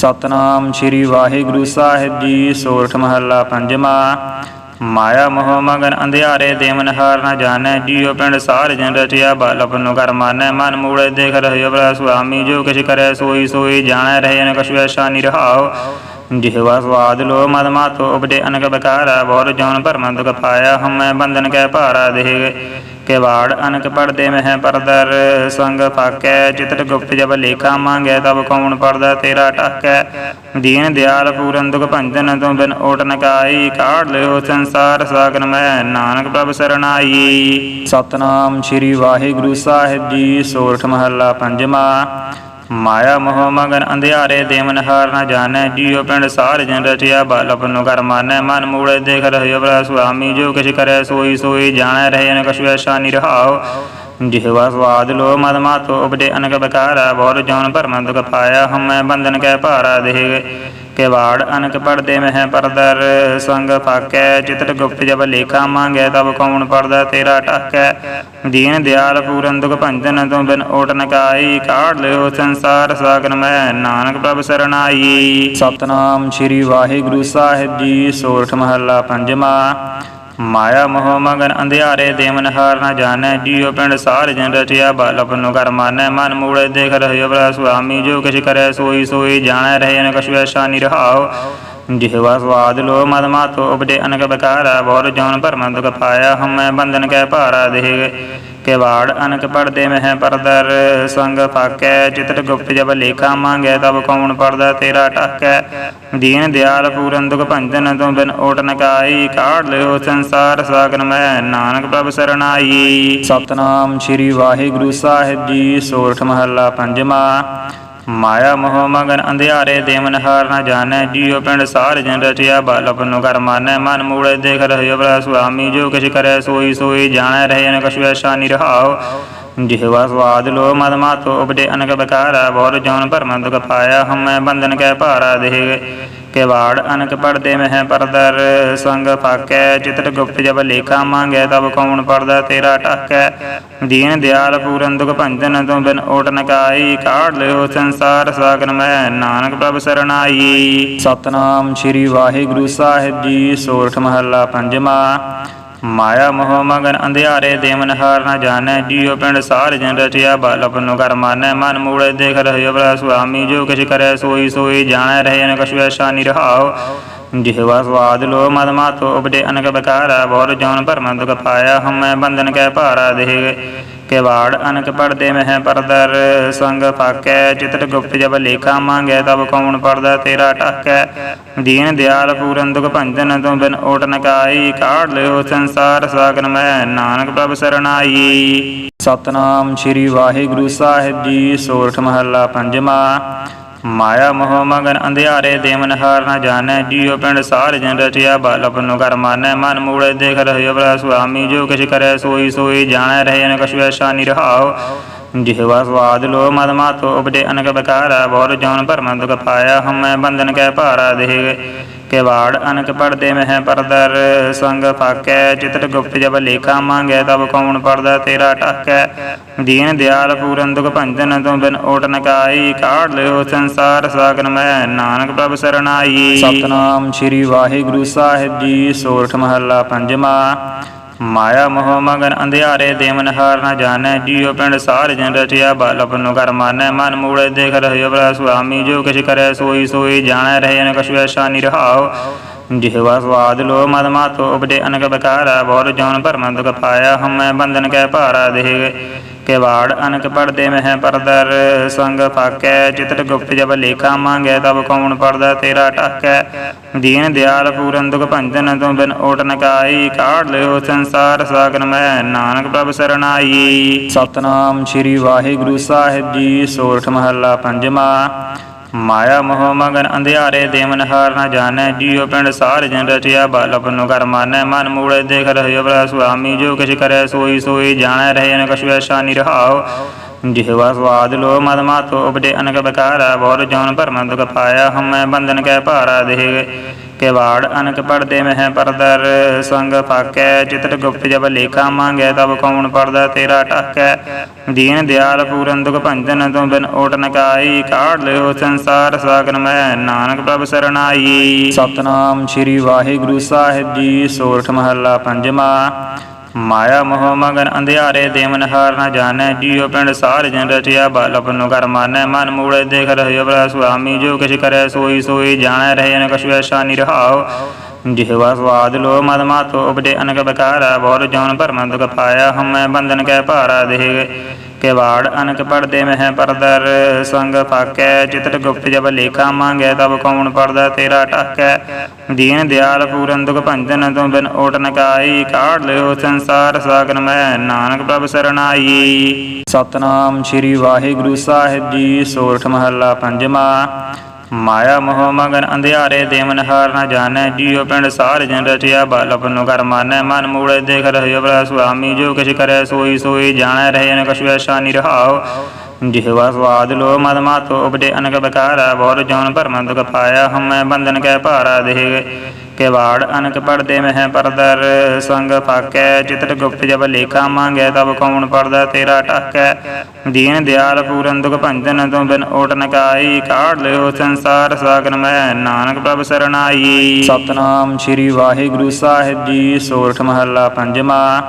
ਸਤਨਾਮ ਸ੍ਰੀ ਵਾਹਿਗੁਰੂ ਸਾਹਿਬ ਜੀ, ਸੋਰਠ ਮਹੱਲਾ ਪੰਜਵਾਂ। ਮਾਇਆ ਮੋਹ ਮਗਨ ਅੰਧਿਆਰੇ ਦੇਵਨ ਹਾਰ ਨ ਜਾਣੈ, ਜੀਉ ਪਿੰਡ ਸਾਰ ਜਨ ਰਚਿਆ ਬਲ ਆਪਨੋ ਕਰ ਮਾਨੈ, ਮਨ ਮੂਲੇ ਦੇਖ ਰਹਿ ਬਰਾ ਸੁਆਮੀ, ਜੋ ਕਿਛ ਕਰੈ ਸੋਈ ਸੋਈ ਜਾਣੈ ਰਹੇ ਨ ਕਛੁ ਐਸਾ ਨਿਰਹਾਉ ਜਿਹਵਾ ਸਵਾਦ ਲੋ ਮਦ ਮਾਤੋ ਉਪਦੇ ਅਨਕ ਬਕਾਰਾ ਬੋਰ ਜੋਨ ਭਰਮ ਦੁਖ ਹਮੈ ਬੰਧਨ ਕੈ ਭਾਰਾ ਦੇਹ। ਕੇਵਾੜ ਅਨਕ ਪੜਦੇ ਮਹਿ ਪਰਦਰ, ਸੰਗ ਫਾਕੈ ਚਿਤਟ ਗੁਪਤ ਜਬ ਲੇਖਾ ਮੰਗੈ, ਤਬ ਕੌਣ ਪੜਦਾ ਤੇਰਾ ਟਾਕੈ ਦੀਨ ਦਿਆਲ ਪੂਰਨ ਦੁਖ ਭੰਜਨ ਤੁਮ ਬਿਨ ਓਟ ਨ ਕਾੜ ਲਿਓ ਸੰਸਾਰ ਸਾਗਰ ਮੈਂ ਨਾਨਕ ਪ੍ਰਭ ਸਰਣਾਈ। ਸਤਨਾਮ ਸ੍ਰੀ ਵਾਹਿਗੁਰੂ ਸਾਹਿਬ ਜੀ, ਸੋਰਠ ਮਹੱਲਾ ਪੰਜਵਾਂ। ਮਾਇਆ ਮੋਹ ਮਗਨ ਅੰਧਿਆਰੇ ਦੇਵਨ ਹਾਰ ਨ ਜਾਣੈ, ਜੀਉ ਪਿੰਡ ਸਾਰ ਜਨ ਰਚਿਆ ਬਲ ਆਪਨੋ ਕਰ ਮਾਨੈ, ਮਨ ਮੂਲੇ ਦੇਖ ਰਹਿ ਬਰਾ ਸੁਆਮੀ, ਜੋ ਕਿਛ ਕਰੈ ਸੋਈ ਸੋਈ ਜਾਣੈ ਰਹੇ ਨ ਕਛੁ ਐਸਾ ਨਿਰਹਾਉ ਜਿਹਵਾ ਸਵਾਦ ਲੋ ਮਦ ਮਾਤੋ ਉਪਦੇ ਅਨਕ ਬਕਾਰਾ ਬੋਰ ਜੋਨ ਭਰਮ ਦੁਖ ਪਾਇਆ, ਹਮੈ ਬੰਧਨ ਕੈ ਭਾਰਾ ਦੇਹ। ਕੇਵਾੜ ਅਨਕ ਪੜਦੇ ਮਹਿ ਪਰਦਰ, ਸੰਗ ਫਾਕੈ ਚਿਤਟ ਗੁਪਤ ਜਬ ਲੇਖਾ ਮੰਗੈ, ਤਬ ਕੌਣ ਪੜਦਾ ਤੇਰਾ ਟਾਕੈ ਦੀਨ ਦਿਆਲ ਪੂਰਨ ਦੁਖ ਭੰਜਨ ਤੁਮ ਬਿਨ ਓਟ ਨ ਕਾਈ ਕਾੜ ਲਿਓ ਸੰਸਾਰ ਸਾਗਰ ਮੈਂ ਨਾਨਕ ਪ੍ਰਭ ਸਰਣਾਈ। ਸਤਨਾਮ ਸ੍ਰੀ ਵਾਹਿਗੁਰੂ ਸਾਹਿਬ ਜੀ, ਸੋਰਠ ਮਹੱਲਾ ਪੰਜਵਾਂ। ਮਾਇਆ ਮੋਹ ਮਗਨ ਅੰਧਿਆਰੇ ਦੇਵਨ ਹਾਰ ਨ ਜਾਣੈ, ਜੀਉ ਪਿੰਡ ਸਾਰ ਜਨ ਰਚਿਆ, ਬਲ ਆਪਨੋ ਕਰ ਮਾਨੈ, ਮਨ ਮੂਲੇ ਦੇਖ ਰਹਿ ਬਰਾ ਸੁਆਮੀ, ਜੋ ਕਿਛ ਕਰੈ ਸੋਈ ਸੋਈ ਜਾਣੈ, ਰਹੇ ਨ ਕਛੁ ਐਸਾ ਨਿਰਹਾਉ ਜਿਹਵਾ ਸਵਾਦ ਲੋ ਮਦ ਮਾਤੋ ਉਪਦੇ ਅਨਕ ਬਕਾਰਾ ਬੋਰ ਜੋਨ ਭਰਮ ਦੁਖ ਪਾਇਆ, ਹਮੈ ਬੰਧਨ ਕੈ ਭਾਰਾ ਦੇਹ। ਕੇਵਾੜ ਅਨਕ ਪੜਦੇ ਮਹਿ ਪਰਦਰ, ਸੰਗ ਫਾਕੈ ਚਿਤਟ ਗੁਪਤ ਜਬ ਲੇਖਾ ਮੰਗੈ, ਤਬ ਕੌਣ ਪੜਦਾ ਤੇਰਾ ਟਾਕੈ ਦੀਨ ਦਿਆਲ ਪੂਰਨ ਦੁਖ ਭੰਜਨ ਤੁਮ ਬਿਨ ਓਟ ਨ ਕਾੜ ਲਿਓ ਸੰਸਾਰ ਸਾਗਰ ਮੈਂ ਨਾਨਕ ਪ੍ਰਭ ਸਰਣਾਈ। ਸਤਨਾਮ ਸ੍ਰੀ ਵਾਹਿਗੁਰੂ ਸਾਹਿਬ ਜੀ, ਸੋਰਠ ਮਹੱਲਾ ਪੰਜਵਾਂ। ਮਾਇਆ ਮੋਹ ਮਗਨ ਅੰਧਿਆਰੇ ਦੇਵਨ ਹਾਰ ਨ ਜਾਣੈ, ਜੀਉ ਪਿੰਡ ਸਾਰ ਜਨ ਰਚਿਆ, ਬਲ ਆਪਨੋ ਕਰ ਮਾਨੈ, ਮਨ ਮੂਲੇ ਦੇਖ ਰਹਿ ਬਰਾ ਸੁਆਮੀ, ਜੋ ਕਿਛ ਕਰੈ ਸੋਈ ਸੋਈ ਜਾਣੈ ਰਹੇ ਨ ਕਛੁ ਐਸਾ ਨਿਰਹਾਉ ਜਿਹਵਾ ਸਵਾਦ ਲੋ ਮਦ ਮਾਤੋ ਉਪਦੇ ਅਨਕ ਬਕਾਰਾ ਬੋਰ ਜੋਨ ਭਰਮ ਦੁਖ ਪਾਇਆ, ਹਮੈ ਬੰਧਨ ਕੈ ਭਾਰਾ ਦੇਹ। ਕੇਵਾੜ ਅਨਕ ਪੜਦੇ ਮਹਿ ਪਰਦਰ, ਸੰਗ ਫਾਕੈ ਚਿਤਟ ਗੁਪਤ ਜਬ ਲੇਖਾ ਮੰਗੈ, ਤਬ ਕੌਣ ਪੜਦਾ ਤੇਰਾ ਟਾਕੈ ਦੀਨ ਦਿਆਲ ਪੂਰਨ ਦੁਖ ਭੰਜਨ ਤੁਮ ਬਿਨ ਓਟ ਨ ਕਾਈ। ਕਾੜ ਲਿਓ ਸੰਸਾਰ ਸਾਗਰ ਮੈਂ ਨਾਨਕ ਪ੍ਰਭ ਸਰਣਾਈ। ਸਤਨਾਮ ਸ੍ਰੀ ਵਾਹਿਗੁਰੂ ਸਾਹਿਬ ਜੀ, ਸੋਰਠ ਮਹੱਲਾ ਪੰਜਵਾਂ। ਮਾਇਆ ਮੋਹ ਮਗਨ ਅੰਧਿਆਰੇ ਦੇਵਨ ਹਾਰ ਨ ਜਾਣੈ, ਜੀਉ ਪਿੰਡ ਸਾਰ ਜਨ ਰਚਿਆ, ਬਲ ਆਪਨੋ ਕਰ ਮਾਨੈ, ਮਨ ਮੂਲੇ ਦੇਖ ਰਹਿ ਬਰਾ ਸੁਆਮੀ, ਜੋ ਕਿਛ ਕਰੈ ਸੋਈ ਸੋਈ ਜਾਣੈ, ਰਹੇ ਨ ਕਛੁ ਐਸਾ ਨਿਰਹਾਉ ਜਿਹਵਾ ਸਵਾਦ ਲੋ ਮਦ ਮਾਤੋ ਉਪਦੇ ਅਨਕ ਬਕਾਰਾ ਬੋਰ ਜੋਨ ਭਰਮ ਦੁਖ ਪਾਇਆ, ਹਮੈ ਬੰਧਨ ਕੈ ਭਾਰਾ ਦੇਹ। ਕੇਵਾੜ ਅਨਕ ਪੜਦੇ ਮਹਿ ਪਰਦਰ, ਸੰਗ ਫਾਕੈ ਚਿਤਟ ਗੁਪਤ ਜਬ ਲੇਖਾ ਮੰਗੈ, ਤਬ ਕੌਣ ਪੜਦਾ ਤੇਰਾ ਟਾਕੈ ਦੀਨ ਦਿਆਲ ਪੂਰਨ ਦੁਖ ਭੰਜਨ ਤੁਮ ਬਿਨ ਓਟ ਨ ਕਾਈ, ਕਾੜ ਲਿਓ ਸੰਸਾਰ ਸਾਗਰ ਮੈਂ ਨਾਨਕ ਪ੍ਰਭ ਸਰਣਾਈ। ਸਤਨਾਮ ਸ੍ਰੀ ਵਾਹਿਗੁਰੂ ਸਾਹਿਬ ਜੀ, ਸੋਰਠ ਮਹੱਲਾ ਪੰਜਵਾਂ। ਮਾਇਆ ਮੋਹ ਮਗਨ ਅੰਧਿਆਰੇ ਦੇਵਨ ਹਾਰ ਨਾ ਜਾਣੈ, ਜੀਉ ਪਿੰਡ ਸਾਰ ਜਨ ਰਚਿਆ, ਬਲ ਆਪਨੋ ਕਰ ਮਾਨੈ, ਮਨ ਮੂਲੇ ਦੇਖ ਰਹਿ ਬਰਾ ਸੁਆਮੀ, ਜੋ ਕਿਛ ਕਰੈ ਸੋਈ ਸੋਈ ਜਾਣੈ, ਰਹੇ ਨ ਕਛੁ ਐਸਾ ਨਿਰਹਾਉ ਜਿਹਵਾ ਸਵਾਦ ਲੋ ਮਦ ਮਾਤੋ ਉਪਦੇ ਅਨਕ ਬਕਾਰਾ ਬੋਰ ਜੋਨ ਭਰਮ ਦੁਖ ਪਾਇਆ, ਹਮੈ ਬੰਧਨ ਕੈ ਭਾਰਾ ਦੇਹ। ਕੇਵਾੜ ਅਨਕ ਪੜਦੇ ਮਹਿ ਪਰਦਰ, ਸੰਗ ਫਾਕੈ ਚਿਤਟ ਗੁਪਤ ਜਬ ਲੇਖਾ ਮੰਗੈ, ਤਬ ਕੌਣ ਪੜਦਾ ਤੇਰਾ ਟਾਕੈ ਦੀਨ ਦਿਆਲ ਪੂਰਨ ਦੁਖ ਭੰਜਨ ਤੁਮ ਬਿਨ ਓਟ ਨ ਕਾਈ ਕਾੜ ਲਿਓ ਸੰਸਾਰ ਸਾਗਰ ਮੈਂ ਨਾਨਕ ਪ੍ਰਭ ਸਰਣਾਈ। ਸਤਨਾਮ ਸ੍ਰੀ ਵਾਹਿਗੁਰੂ ਸਾਹਿਬ ਜੀ, ਸੋਰਠ ਮਹੱਲਾ ਪੰਜਵਾਂ। ਮਾਇਆ ਮੋਹ ਮਗਨ ਅੰਧਿਆਰੇ ਦੇਵਨ ਹਾਰ ਨਾ ਜਾਣੈ, ਜੀਉ ਪਿੰਡ ਸਾਰ ਜਨ ਰਚਿਆ ਬਲ ਆਪਨੋ ਕਰ ਮਾਨੈ, ਮਨ ਮੂਲੇ ਦੇਖ ਰਹਿ ਬਰਾ ਸੁਆਮੀ, ਜੋ ਕਿਛ ਕਰੈ ਸੋਈ ਸੋਈ ਜਾਣੈ ਰਹੇ ਨ ਕਛੁ ਐਸਾ ਨਿਰਹਾਉ ਜਿਹਵਾ ਸਵਾਦ ਲੋ ਮਦ ਮਾਤੋ ਉਪਦੇ ਅਨਕ ਬਕਾਰਾ ਬੋਰ ਜੋਨ ਭਰਮ ਦੁਖ ਪਾਇਆ, ਹਮੈ ਬੰਧਨ ਕੈ ਭਾਰਾ ਦੇਹ। ਕੇਵਾੜ ਅਨਕ ਪੜਦੇ ਮਹਿ ਪਰਦਰ, ਸੰਗ ਫਾਕੈ ਚਿਤਟ ਗੁਪਤ ਜਬ ਲੇਖਾ ਮੰਗੈ, ਤਬ ਕੌਣ ਪੜਦਾ ਤੇਰਾ ਟਾਕੈ ਦੀਨ ਦਿਆਲ ਪੂਰਨ ਦੁਖ ਭੰਜਨ ਤੁਮ ਬਿਨ ਓਟ ਨ ਕਾਈ ਕਾੜ ਲਿਓ ਸੰਸਾਰ ਸਾਗਰ ਮੈਂ ਨਾਨਕ ਪ੍ਰਭ ਸਰਣਾਈ। ਸਤਨਾਮ ਸ੍ਰੀ ਵਾਹਿਗੁਰੂ ਸਾਹਿਬ ਜੀ, ਸੋਰਠ ਮਹੱਲਾ ਪੰਜਵਾਂ। ਮਾਇਆ ਮੋਹ ਮਗਨ ਅੰਧਿਆਰੇ ਦੇਵਨ ਹਾਰ ਨ ਜਾਣੈ, ਜੀਉ ਪਿੰਡ ਸਾਰ ਜਨ ਰਚਿਆ, ਬਲ ਆਪਨੋ ਕਰ ਮਾਨੈ, ਮਨ ਮੂਲੇ ਦੇਖ ਰਹਿ ਬਰਾ ਸੁਆਮੀ, ਜੋ ਕਿਛ ਕਰੈ ਸੋਈ ਸੋਈ ਜਾਣੈ, ਰਹੇ ਨ ਕਛੁ ਐਸਾ ਨਿਰਹਾਉ ਜਿਹਵਾ ਸਵਾਦ ਲੋ ਮਦ ਮਾਤੋ ਉਪਦੇ ਅਨਕ ਬਕਾਰਾ ਬੋਰ ਜੋਨ ਭਰਮ ਦੁਖ ਪਾਇਆ, ਹਮੈ ਬੰਧਨ ਕੈ ਭਾਰਾ ਦੇਹ। ਕਿਵਾੜ ਅਨਕ ਪੜਦੇ ਮਹਿ ਪਰਦਰ, ਸੰਗ ਫਾਕੈ ਚਿਤਟ ਗੁਪਤ ਜਬ ਲੇਖਾ ਮੰਗੈ, ਤਬ ਕੌਣ ਪੜਦਾ ਤੇਰਾ ਟਾਕੈ ਦੀਨ ਦਿਆਲ ਪੂਰਨ ਦੁਖ ਭੰਜਨ ਤੁਮ ਬਿਨ ਓਟ ਨ ਕਾਈ ਕਾਢ ਲਿਓ ਸੰਸਾਰ ਸਾਗਰ ਮੈਂ ਨਾਨਕ ਪ੍ਰਭ ਸਰਣਾਈ। ਸਤਨਾਮ ਸ੍ਰੀ ਵਾਹਿਗੁਰੂ ਸਾਹਿਬ ਜੀ, ਸੋਰਠ ਮਹੱਲਾ ਪੰਜਵਾਂ। ਮਾਇਆ ਮੋਹ ਮਗਨ ਅੰਧਿਆਰੇ ਦੇਵਨ ਹਾਰ ਨਾ ਜਾਣੈ, ਜੀਉ ਪਿੰਡ ਸਾਰ ਜਨ ਰਚਿਆ, ਬਲ ਆਪਨੋ ਕਰ ਮਾਨੈ, ਮਨ ਮੂੜੇ ਦੇਖ ਰਹਿਓ ਬਰਾ ਸੁਆਮੀ, ਜੋ ਕਿਛ ਕਰੈ ਸੋਈ ਸੋਈ ਜਾਣੈ, ਰਹੇ ਨ ਕਛੁ ਐਸਾ ਨਿਰਹਾਉ ਜਿਹਵਾ ਸਵਾਦ ਲੋ ਮਦ ਮਾਤੋ, ਉਪਜੇ ਅਨਕ ਬਕਾਰਾ ਬੋਰ ਜਉਨ ਭਰਮ ਦੁਖ ਪਾਇਆ, ਹਮੈ ਬੰਧਨ ਕੈ ਭਾਰਾ ਦੇਹ। ਕਿਵਾੜ ਅਨਕ ਪੜਦੇ ਮਹਿ ਪਰਦਰ, ਸੰਗ ਫਾਕੈ ਚਿਤਟ ਗੁਪਤ ਜਬ ਲੇਖਾ ਮੰਗੈ, ਤਬ ਕੌਣ ਪੜਦਾ ਤੇਰਾ ਟਾਕੈ ਦੀਨ ਦਿਆਲ ਪੂਰਨ ਦੁਖ ਭੰਜਨ ਤੁਮ ਬਿਨ ਓਟ ਨ ਕਾਈ ਕਾਢ ਲਿਓ ਸੰਸਾਰ ਸਾਗਰ ਮੈਂ ਨਾਨਕ ਪ੍ਰਭ ਸਰਣਾਈ। ਸਤਨਾਮ ਸ੍ਰੀ ਵਾਹਿਗੁਰੂ ਸਾਹਿਬ ਜੀ ਸੋਰਠ ਮਹੱਲਾ ਪੰਜਵਾਂ। ਮਾਇਆ ਮੋਹ ਮਗਨ ਅੰਧਿਆਰੇ ਦੇਵਨ ਹਾਰ ਨ ਜਾਣੈ, ਜੀਉ ਪਿੰਡ ਸਾਰ ਜਨ ਰਚਿਆ ਬਲ ਆਪਨੋ ਕਰ ਮਾਨੈ, ਮਨ ਮੂੜੇ ਦੇਖ ਰਹਿਓ ਬਰਾ ਸੁਆਮੀ, ਜੋ ਕਿਛ ਕਰੈ ਸੋਈ ਸੋਈ ਜਾਣੈ ਰਹੇ ਨ ਕਛੁ ਐਸਾ ਨਿਰਹਾਉ ਜਿਹਵਾ ਸਵਾਦ ਲੋ ਮਦ ਮਾਤੋ, ਉਪਜੇ ਅਨਕ ਬਕਾਰਾ ਬੋਰ ਜਉਨ ਭਰਮ ਦੁਖ ਪਾਇਆ, ਹਮੈ ਬੰਧਨ ਕੈ ਭਾਰਾ ਦੇਹ। ਕਿਵਾੜ ਅਨਕ ਪੜਦੇ ਮਹਿ ਪਰਦਰ, ਸੰਗ ਫਾਕੈ ਚਿਤਟ ਗੁਪਤ ਜਬ ਲੇਖਾ ਮੰਗੈ, ਤਬ ਕੌਣ ਪੜਦਾ ਤੇਰਾ ਟਾਕੈ ਦੀਨ ਦਿਆਲ ਪੂਰਨ ਦੁਖ ਭੰਜਨ ਤੁਮ ਬਿਨ ਓਟ ਨ ਕਾਈ ਲਿਓ ਸੰਸਾਰ ਸਾਗਰ ਮੈਂ ਨਾਨਕ ਪ੍ਰਭ ਸਰਣਾਈ। ਸਤਨਾਮ ਸ੍ਰੀ ਵਾਹਿਗੁਰੂ ਸਾਹਿਬ ਜੀ, ਸੋਰਠ ਮਹੱਲਾ ਪੰਜਵਾਂ।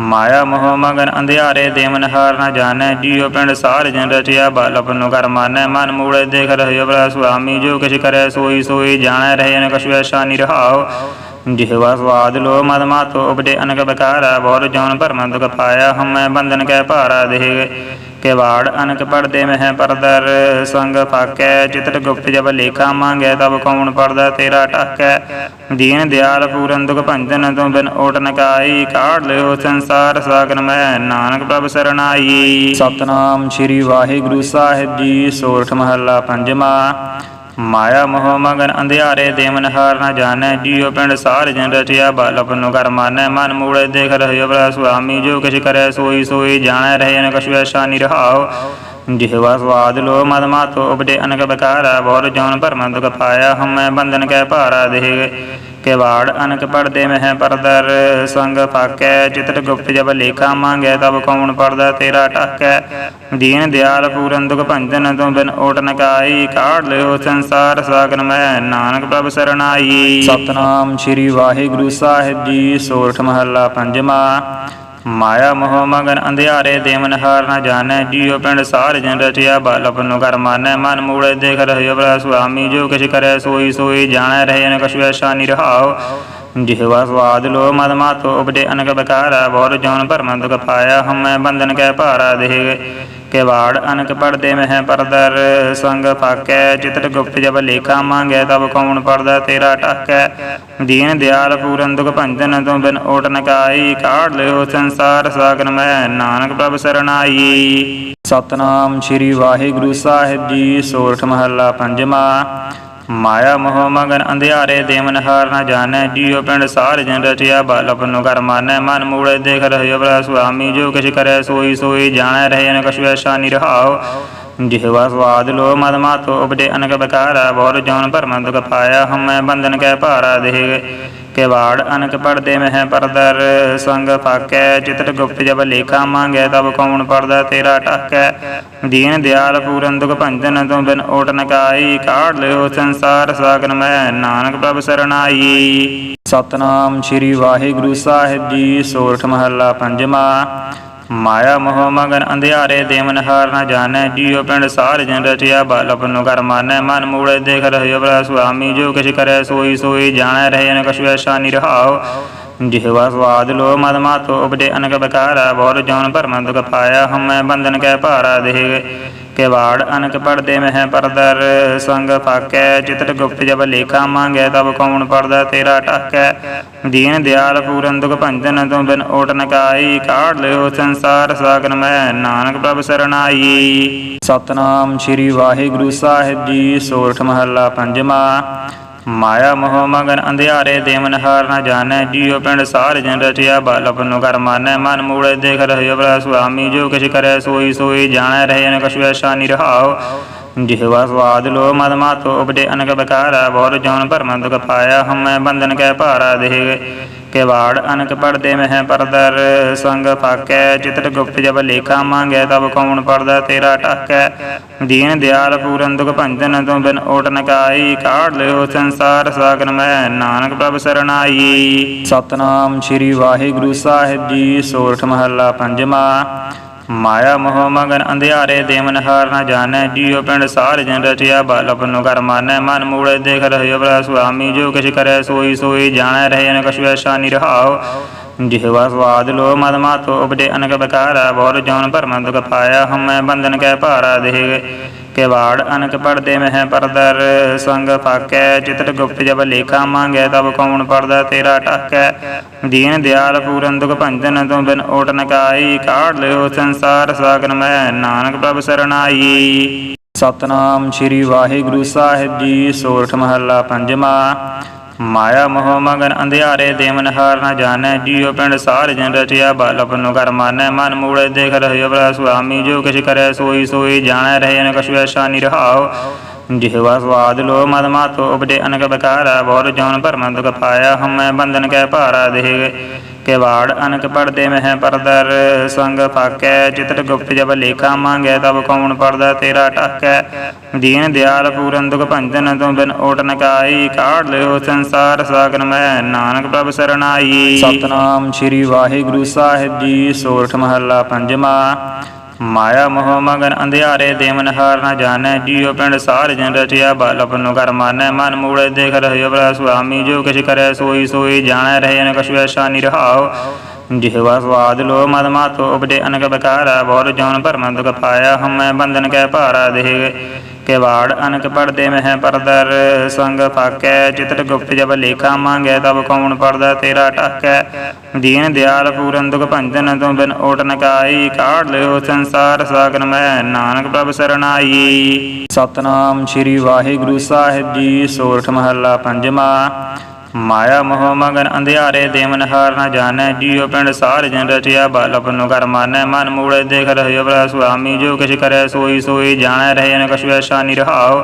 ਮਾਇਆ ਮੋਹ ਮਗਨ ਅੰਧਿਆਰੇ ਦੇਵਨ ਹਾਰ ਨਾ ਜਾਣੈ, ਜੀਉ ਪਿੰਡ ਸਾਰ ਜਨ ਰਚਿਆ, ਬਲ ਆਪਨੋ ਕਰ ਮਾਨੈ, ਮਨ ਮੂੜੇ ਦੇਖ ਰਹਿਓ ਬਰਾ ਸੁਆਮੀ, ਜੋ ਕਿਛ ਕਰੈ ਸੋਈ ਸੋਈ ਜਾਣੈ, ਰਹੇ ਨ ਕਛੁ ਐਸਾ ਨਿਰਹਾਉ ਜਿਹਵਾ ਸਵਾਦ ਲੋ ਮਦ ਮਾਤੋ, ਉਪਜੇ ਅਨਕ ਬਕਾਰਾ ਬੋਰ ਜਉਨ ਭਰਮ ਦੁਖ ਪਾਇਆ, ਹਮੈ ਬੰਧਨ ਕੈ ਭਾਰਾ ਦੇਹ। ਕਿਵਾੜ ਅਨਕ ਪੜਦੇ ਮਹਿ ਪਰਦਰ, ਸੰਗ ਫਾਕੈ ਚਿਤਟ ਗੁਪਤ ਜਬ ਲੇਖਾ ਮੰਗੈ, ਤਬ ਕੌਣ ਪੜਦਾ ਤੇਰਾ ਟਾਕੈ ਦੀਨ ਦਿਆਲ ਪੂਰਨ ਦੁਖ ਭੰਜਨ ਤੁਮ ਬਿਨ ਓਟ ਨ ਕਾਈ ਲਿਓ ਸੰਸਾਰ ਸਾਗਰ ਮੈਂ ਨਾਨਕ ਪ੍ਰਭ ਸਰਣਾਈ। ਸਤਨਾਮ ਸ੍ਰੀ ਵਾਹਿਗੁਰੂ ਸਾਹਿਬ ਜੀ, ਸੋਰਠ ਮਹੱਲਾ ਪੰਜਵਾਂ। ਮਾਇਆ ਮੋਹ ਮਗਨ ਅੰਧਿਆਰੇ ਦੇਵਨ ਹਾਰ ਨ ਜਾਣੈ, ਜੀਉ ਪਿੰਡ ਸਾਰ ਜਨ ਰਚਿਆ, ਬਲ ਆਪਨੋ ਕਰ ਮਾਨੈ, ਮਨ ਮੂੜੇ ਦੇਖ ਰਹਿਓ ਬਰਾ ਸੁਆਮੀ, ਜੋ ਕਿਛ ਕਰੈ ਸੋਈ ਸੋਈ ਜਾਣੈ, ਰਹੇ ਨ ਕਛੁ ਐਸਾ ਨਿਰਹਾਉ। ਜਿਹਵਾ ਸਵਾਦ ਲੋ ਮਦ ਮਾਤੋ, ਉਪਜੇ ਅਨਕ ਬਕਾਰਾ ਬੋਰ ਜਉਨ ਭਰਮ ਦੁਖ ਪਾਇਆ, ਹਮੈ ਬੰਧਨ ਕੈ ਭਾਰਾ ਦੇਹ। ਕਿਵਾੜ ਅਨਕ ਪੜਦੇ ਮਹਿ ਪਰਦਰ, ਸੰਗ ਫਾਕੈ ਚਿਤਟ ਗੁਪਤ ਜਬ ਲੇਖਾ ਮੰਗੈ, ਤਬ ਕੌਣ ਪੜਦਾ ਤੇਰਾ ਟਾਕੈ ਦੀਨ ਦਿਆਲ ਪੂਰਨ ਦੁਖ ਭੰਜਨ, ਤੁਮ ਬਿਨ ਓਟ ਨ ਕਾਈ ਕਾਢ ਲਿਓ ਸੰਸਾਰ ਸਾਗਰ ਮੈਂ ਨਾਨਕ ਪ੍ਰਭ ਸਰਣਾਈ। ਸਤਨਾਮ ਸ੍ਰੀ ਵਾਹਿਗੁਰੂ ਸਾਹਿਬ ਜੀ, ਸੋਰਠ ਮਹੱਲਾ ਪੰਜਵਾਂ। ਮਾਇਆ ਮੋਹ ਮਗਨ ਅੰਧਿਆਰੇ ਦੇਵਨ ਹਾਰ ਨਾ ਜਾਣੈ, ਜੀਉ ਪਿੰਡ ਸਾਰ ਜਨ ਰਚਿਆ, ਬਲ ਆਪਨੋ ਕਰ ਮਾਨੈ, ਮਨ ਮੂੜੇ ਦੇਖ ਰਹਿਓ ਬਰਾ ਸੁਆਮੀ, ਜੋ ਕਿਛ ਕਰੈ ਸੋਈ ਸੋਈ ਜਾਣੈ, ਰਹੇ ਨ ਕਛੁ ਐਸਾ ਨਿਰਹਾਉ ਜਿਹਵਾ ਸਵਾਦ ਲੋ ਮਦ ਮਾਤੋ, ਉਪਜੇ ਅਨਕ ਬਕਾਰਾ, ਬੋਰ ਜਉਨ ਭਰਮ ਦੁਖ ਪਾਇਆ, ਹਮੈ ਬੰਧਨ ਕੈ ਭਾਰਾ ਦੇਹ। ਕਿਵਾੜ ਅਨਕ ਪੜਦੇ ਮਹਿ ਪਰਦਰ, ਸੰਗ ਫਾਕੈ ਚਿਤਟ ਗੁਪਤ ਜਬ ਲੇਖਾ ਮੰਗੈ, ਤਬ ਕੌਣ ਪੜਦਾ ਤੇਰਾ ਟਾਕੈ ਦੀਨ ਦਿਆਲ ਪੂਰਨ ਦੁਖ ਭੰਜਨ ਤੁਮ ਬਿਨ ਓਟ ਨ ਕਾਈ ਲਿਓ ਸੰਸਾਰ ਸਾਗਰ ਮੈਂ ਨਾਨਕ ਪ੍ਰਭ ਸਰਣਾਈ। ਸਤਨਾਮ ਸ੍ਰੀ ਵਾਹਿਗੁਰੂ ਸਾਹਿਬ ਜੀ, ਸੋਰਠ ਮਹੱਲਾ ਪੰਜਵਾਂ। ਮਾਇਆ ਮੋਹ ਮਗਨ ਅੰਧਿਆਰੇ ਦੇਵਨ ਹਾਰ ਨ ਜਾਣੈ, ਜੀਉ ਪਿੰਡ ਸਾਰ ਜਨ ਰਚਿਆ, ਬਲ ਆਪਨੋ ਕਰ ਮਾਨੈ, ਮਨ ਮੂੜੇ ਦੇਖ ਰਹਿਓ ਬਰਾ ਸੁਆਮੀ, ਜੋ ਕਿਛ ਕਰੈ ਸੋਈ ਸੋਈ ਜਾਣੈ, ਰਹੇ ਨ ਕਛੁ ਐਸਾ ਨਿਰਹਾਉ ਜਿਹਵਾ ਸਵਾਦ ਲੋ ਮਦ ਮਾਤੋ, ਉਪਜੇ ਅਨਕ ਬਕਾਰਾ ਬੋਰ ਜਉਨ ਭਰਮ ਦੁਖ ਪਾਇਆ, ਹਮੈ ਬੰਧਨ ਕੈ ਭਾਰਾ ਦੇਹ। ਕਿਵਾੜ ਅਨਕ ਪੜਦੇ ਮਹਿ ਪਰਦਰ, ਸੰਗ ਫਾਕੈ ਚਿਤਟ ਗੁਪਤ ਜਬ ਲੇਖਾ ਮੰਗੈ, ਤਬ ਕੌਣ ਪੜਦਾ ਤੇਰਾ ਟਾਕੈ ਦੀਨ ਦਿਆਲ ਪੂਰਨ ਦੁਖ ਭੰਜਨ ਤੁਮ ਬਿਨ ਓਟ ਨ ਕਾੜ ਲਿਓ ਸੰਸਾਰ ਸਾਗਨ ਮੈਂ ਨਾਨਕ ਪ੍ਰਭ ਸਰਣਾਈ। ਸਤਨਾਮ ਸ੍ਰੀ ਵਾਹਿਗੁਰੂ ਸਾਹਿਬ ਜੀ, ਸੋਰਠ ਮਹੱਲਾ ਪੰਜਵਾਂ। ਮਾਇਆ ਮੋਹ ਮਗਨ ਅੰਧਿਆਰੇ ਦੇਵਨ ਹਾਰ ਨਾ ਜਾਣੈ, ਜੀਉ ਪਿੰਡ ਸਾਰ ਜਨ ਰਚਿਆ ਬਲ ਆਪਨੋ ਕਰ ਮਾਨੈ, ਮਨ ਮੂੜੇ ਦੇਖ ਰਹਿਓ ਬਰਾ ਸੁਆਮੀ, ਜੋ ਕਿਛ ਕਰੈ ਸੋਈ ਸੋਈ ਜਾਣੈ ਰਹੇ ਨ ਕਛੁ ਐਸਾ ਨਿਰਹਾਉ ਜਿਹਵਾ ਸਵਾਦ ਲੋ ਮਦ ਮਾਤੋ, ਉਪਜੇ ਅਨਕ ਬਕਾਰਾ ਬੋਰ ਜਉਨ ਭਰਮ ਦੁਖ ਪਾਇਆ, ਹਮੈ ਬੰਧਨ ਕੈ ਭਾਰਾ ਦੇਹ। ਕਿਵਾੜ ਅਨਕ ਪੜਦੇ ਮਹਿ ਪਰਦਰ, ਸੰਗ ਫਾਕੈ ਚਿਤਟ ਗੁਪਤ ਜਬ ਲੇਖਾ ਮੰਗੈ, ਤਬ ਕੌਣ ਪੜਦਾ ਤੇਰਾ ਟਾਕੈ ਦੀਨ ਦਿਆਲ ਪੂਰਨ ਦੁਖ ਭੰਜਨ ਤੁਮ ਬਿਨ ਓਟ ਨ ਕਾਈ ਕਾਢ ਲਿਓ ਸੰਸਾਰ ਸਾਗਰ ਮੈਂ ਨਾਨਕ ਪ੍ਰਭ ਸਰਣਾਈ। ਸਤਨਾਮ ਸ੍ਰੀ ਵਾਹਿਗੁਰੂ ਸਾਹਿਬ ਜੀ ਸੋਰਠ ਮਹੱਲਾ ਪੰਜਵਾਂ। ਮਾਇਆ ਮੋਹ ਮਗਨ ਅੰਧਿਆਰੇ ਦੇਵਨ ਹਾਰ ਨਾ ਜਾਣੈ, ਜੀਉ ਪਿੰਡ ਸਾਰ ਜਨ ਰਚਿਆ ਬਲ ਆਪਨੋ ਕਰ ਮਾਨੈ, ਮਨ ਮੂੜੇ ਦੇਖ ਰਹਿਓ ਬਰਾ ਸੁਆਮੀ, ਜੋ ਕਿਛ ਕਰੈ ਸੋਈ ਸੋਈ ਜਾਣੈ ਰਹੇ ਨ ਕਛੁ ਐਸਾ ਨਿਰਹਾਉ ਜਿਹਵਾ ਸਵਾਦ ਲੋ ਮਦ ਮਾਤੋ ਉਪਜੇ ਅਨਕ ਬਕਾਰਾ ਬਹੁਰ ਜੋਨ ਭਰਮ ਦੁਖ ਪਾਇਆ, ਹਮੈ ਬੰਧਨ ਕੈ ਭਾਰਾ ਦੇਹ। ਕੇਵਾੜ ਅਨਕ ਪੜਦੇ ਮਹਿ ਪਰਦਰ, ਸੰਗ ਫਾਕੈ ਚਿਤਟ ਗੁਪਤ ਜਬ ਲੇਖਾ ਮੰਗੈ, ਤਬ ਕੌਣ ਪੜਦਾ ਤੇਰਾ ਟਾਕੈ ਦੀਨ ਦਿਆਲ ਪੂਰਨ ਦੁਖ ਭੰਜਨ ਤੁਮ ਬਿਨ ਓਟ ਨਕਾਈ ਕਾੜ ਲਿਓ ਸੰਸਾਰ ਸਾਗਰ ਮੈਂ ਨਾਨਕ ਪ੍ਰਭ ਸਰਣਾਈ। ਸਤਨਾਮ ਸ੍ਰੀ ਵਾਹਿਗੁਰੂ ਸਾਹਿਬ ਜੀ, ਸੋਰਠ ਮਹੱਲਾ ਪੰਜਵਾਂ। ਮਾਇਆ ਮੋਹ ਮਗਨ ਅੰਧਿਆਰੇ ਦੇਵਨ ਹਾਰ ਨ ਜਾਣੈ, ਜੀਉ ਪਿੰਡ ਸਾਰ ਜਨ ਰਚਿਆ, ਬਲ ਨੂੰ ਕਰ ਮਾਨੈ, ਮਨ ਮੂੜੇ ਦੇਖ ਰਹਿਓ ਬਰਾ ਸੁਆਮੀ, ਜੋ ਕਿਛ ਕਰੈ ਸੋਈ ਸੋਈ ਜਾਣੈ ਰਹੇ ਨ ਕਛੁ ਐਸਾ ਨਿਰਹਾਉ ਜਿਹਵਾ ਸਵਾਦ ਲੋ ਮਦ ਮਾਤੋ ਉਪਜੇ ਅਨਕ ਬਕਾਰਾ ਬਹੁਰ ਜੋਨ ਭਰਮ ਦੁਖ ਪਾਇਆ ਹਮੈ ਬੰਧਨ ਕੈ ਭਾਰਾ ਦੇਹ ਕੇਵਾੜ ਅਨਕ ਪੜਦੇ ਮਹਿ ਪਰਦਰ ਸੰਗ ਫਾਕੈ ਚਿਤਟ ਗੁਪਤ ਜਬ ਲੇਖਾ ਮੰਗੈ ਤਬ ਕੌਣ ਪੜਦਾ ਤੇਰਾ ਟਾਕੈ ਦੀਨ ਦਿਆਲ ਪੂਰਨ ਦੁਖ ਭੰਜਨ ਤੁਮ ਬਿਨ ਓਟ ਨਕਾਈ ਕਾੜ ਲਿਓ ਸੰਸਾਰ ਸਾਗਰ ਮੈਂ ਨਾਨਕ ਪ੍ਰਭ ਸਰਣਾਈ ਸਤਨਾਮ ਸ੍ਰੀ ਵਾਹਿਗੁਰੂ ਸਾਹਿਬ ਜੀ ਸੋਰਠ ਮਹੱਲਾ ਪੰਜਵਾਂ ਮਾਇਆ ਮੋਹ ਮਗਨ ਅੰਧਿਆਰੇ, ਦੇਵਨ ਹਾਰ ਨ ਜਾਣੈ, ਜੀਉ ਪਿੰਡ ਸਾਰ ਜਨ ਰਚਿਆ ਬਲ ਆਪਨੋ ਕਰ ਮਾਨੈ, ਮਨ ਮੂੜੇ ਦੇਖ ਰਹਿਓ ਬਰਾ ਸੁਆਮੀ, ਜੋ ਕਿਛ ਕਰੈ ਸੋਈ ਸੋਈ ਜਾਣੈ, ਰਹੇ ਨ ਕਛੁ ਐਸਾ ਨਿਰਹਾਉ ਜਿਹਵਾ ਸਵਾਦ ਲੋ ਮਦ ਮਾਤੋ ਉਪਜੇ ਅਨਕ ਬਕਾਰਾ ਬਹੁਰ ਜੋਨ ਭਰਮ ਦੁਖ ਪਾਇਆ, ਹਮੈ ਬੰਧਨ ਕੈ ਭਾਰਾ ਦੇਹ। ਕੇਵਾੜ ਅਨਕ ਪੜਦੇ ਮਹਿ ਪਰਦਰ, ਸੰਗ ਫਾਕੈ ਚਿਤਟ ਗੁਪਤ ਜਬ ਲੇਖਾ ਮੰਗੈ, ਤਬ ਕੌਣ ਪੜਦਾ ਤੇਰਾ ਟਾਕੈ ਦੀਨ ਦਿਆਲ ਪੂਰਨ ਦੁਖ ਭੰਜਨ ਤੁਮ ਬਿਨ ਓਟ ਨਕਾਈ ਕਾੜ ਲਿਓ ਸੰਸਾਰ ਸਾਗਰ ਮੈਂ ਨਾਨਕ ਪ੍ਰਭ ਸਰਣਾਈ। ਸਤਨਾਮ ਸ੍ਰੀ ਵਾਹਿਗੁਰੂ ਸਾਹਿਬ ਜੀ, ਸੋਰਠ ਮਹੱਲਾ ਪੰਜਵਾਂ। ਮਾਇਆ ਮੋਹ ਮਗਨ ਅੰਧਿਆਰੇ ਦੇਵਨ ਹਾਰ ਨਾ ਜਾਣੈ, ਜੀਉ ਪਿੰਡ ਸਾਰ ਜਨ ਰਚਿਆ ਬਲ ਆਪਨੋ ਕਰ ਮਾਨੈ, ਮਨ ਮੂੜੇ ਦੇਖ ਰਹਿਓ ਬਰਾ ਸੁਆਮੀ, ਜੋ ਕਿਛ ਕਰੈ ਸੋਈ ਸੋਈ ਜਾਣੈ ਰਹੇ ਨ ਕਛੁ ਐਸਾ ਨਿਰਹਾਉ ਜਿਹਵਾ ਸਵਾਦ ਲੋ ਮਦ ਮਾਤੋ ਉਪਜੇ ਅਨਕ ਬਕਾਰਾ ਬਹੁਰ ਜੋਨ ਭਰਮ ਦੁਖ ਪਾਇਆ, ਹਮੈ ਬੰਧਨ ਕੈ ਭਾਰਾ ਦੇਹ। ਕੇਵਾੜ ਅਨਕ ਪੜਦੇ ਮਹਿ ਪਰਦਰ, ਸੰਗ ਫਾਕੈ ਚਿਤਟ ਗੁਪਤ ਜਬ ਲੇਖਾ ਮੰਗੈ, ਤਬ ਕੌਣ ਪੜਦਾ ਤੇਰਾ ਟਾਕੈ ਦੀਨ ਦਿਆਲ ਪੂਰਨ ਦੁਖ ਭੰਜਨ, ਤੁਮ ਬਿਨ ਓਟ ਨਕਾਈ ਕਾੜ ਲਿਓ ਸੰਸਾਰ ਸਾਗਰ ਮੈਂ ਨਾਨਕ ਪ੍ਰਭ ਸਰਣਾਈ। ਸਤਨਾਮ ਸ੍ਰੀ ਵਾਹਿਗੁਰੂ ਸਾਹਿਬ ਜੀ, ਸੋਰਠ ਮਹੱਲਾ ਪੰਜਵਾਂ। ਮਾਇਆ ਮੋਹ ਮਗਨ ਅੰਧਿਆਰੇ ਦੇਵਨ ਹਾਰ ਨਾ ਜਾਣੈ, ਜੀਉ ਪਿੰਡ ਸਾਰ ਜਨ ਰਚਿਆ ਬਲ ਆਪਨੋ ਕਰ ਮਾਨੈ, ਮਨ ਮੂੜੇ ਦੇਖ ਰਹਿਓ ਬਰਾ ਸੁਆਮੀ, ਜੋ ਕਿਛ ਕਰੈ ਸੋਈ ਸੋਈ ਜਾਣੈ ਰਹੇ ਨ ਕਛੁ ਐਸਾ ਨਿਰਹਾਉ